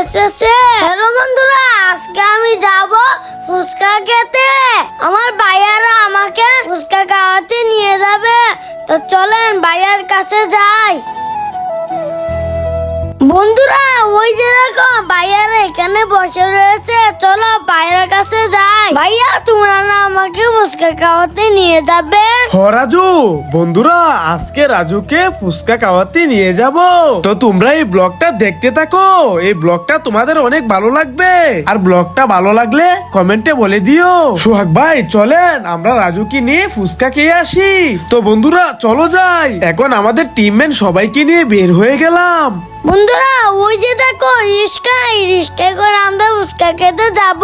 এসেছে। হ্যালো বন্ধুরা, আজকে আমি যাব ফুচকা খেতে। আমার ভাইয়ারা আমাকে ফুচকা খাওয়াতে নিয়ে যাবে। তো চলেন ভাইয়ার কাছে যাই। বন্ধুরা, ওই যে দেখো, ভাইয়ারা এখানে বসে রয়েছে। চলো ভাইয়ার কাছে যাই। ভাইয়া, তোমরা না আমাকে ফুচকা খাওয়াতে নিয়ে যাবে? হ রাজু। বন্ধুরা আজকে রাজুকে ফুচকা খাওয়াতে নিয়ে যাব। তো তোমরা এই ব্লগটা দেখতে থাকো। এই ব্লগটা তোমাদের অনেক ভালো লাগবে। আর ব্লগটা ভালো লাগলে কমেন্টে বলে দিও। সোহাগ ভাই চলেন আমরা রাজুকে নিয়ে ফুচকা খেয়ে আসি। তো বন্ধুরা চলো যাই। এখন আমাদের টিমমেট সবাইকে নিয়ে বের হয়ে গেলাম। বন্ধুরা ওই যে দেখো রিস্কা এই রিস্কায় করে আমরা ফুচকা খেতে যাব।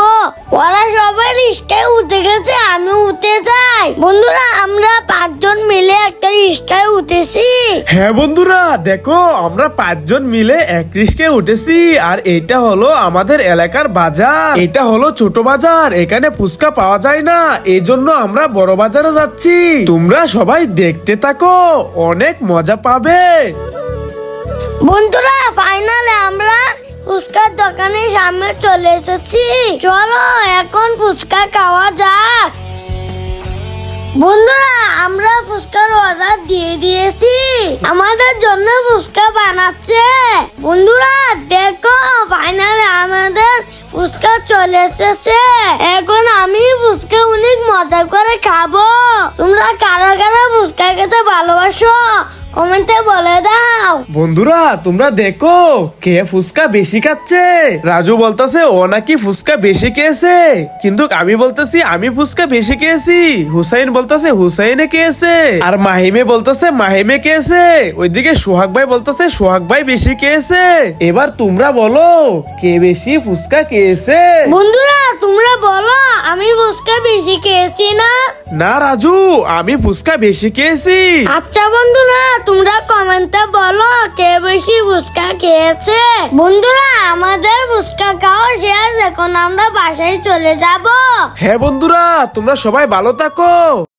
ওরা সবাই রিস্কায় উঠে গেছে আমি উঠে যাই। বন্ধুরা আমরা পাঁচজন মিলে একটা রিস্কায় উঠেছি। হ্যাঁ বন্ধুরা দেখো আমরা পাঁচজন মিলে এক রিস্কে উঠেছি আর এটা হলো আমাদের এলাকার বাজার। এটা হলো ছোট বাজার এখানে ফুচকা পাওয়া যায় না এই জন্য আমরা বড় বাজারে যাচ্ছি। তোমরা সবাই দেখতে থাকো অনেক মজা পাবে। বন্ধুরা ফাইনালে সামনে চলে এসেছি। চলো, এখন ফুচকা খাওয়া যাক। বন্ধুরা, আমরা ফুচকার অর্ডার দিয়ে দিয়েছি। আমাদের জন্য ফুচকা বানাচ্ছে। বন্ধুরা, দেখো ফাইনালে আমাদের ফুচকা চলে এসেছে। এখন আমি ফুচকা অনেক মজা করে খাব। তোমরা কারা কারা ফুচকা খেতে ভালোবাসো, কমেন্টে বলে দাও। বন্ধুরা, তোমরা দেখো, কে ফুচকা বেশি খাচ্ছে? রাজু বলতেছে, ও নাকি ফুচকা বেশি খেয়েছে। কিন্তু আমি বলতেছি, আমি ফুচকা বেশি খেয়েছি। হুসাইন বলতেছে, হুসাইনে খেয়েছে। আর মাহিমে বলতেছে, মাহিমে খেয়েছে। ওইদিকে সোহাগ ভাই বলতেছে, সোহাগ ভাই বেশি খেয়েছে। এবার তোমরা বলো, কে বেশি ফুচকা খেয়েছে? বন্ধুরা তোমরা বলো আমি ফুচকা বেশি খেয়েছি না? না রাজু আমি ফুচকা বেশি খেয়েছি। আচ্ছা বন্ধুরা তোমরা কমেন্টে বলো কে বেশি ফুচকা খেয়েছে। বন্ধুরা আমাদের ফুচকা খাও শেষ এখন আমরা বাসায় চলে যাব। হ্যাঁ বন্ধুরা তোমরা সবাই ভালো থাকো।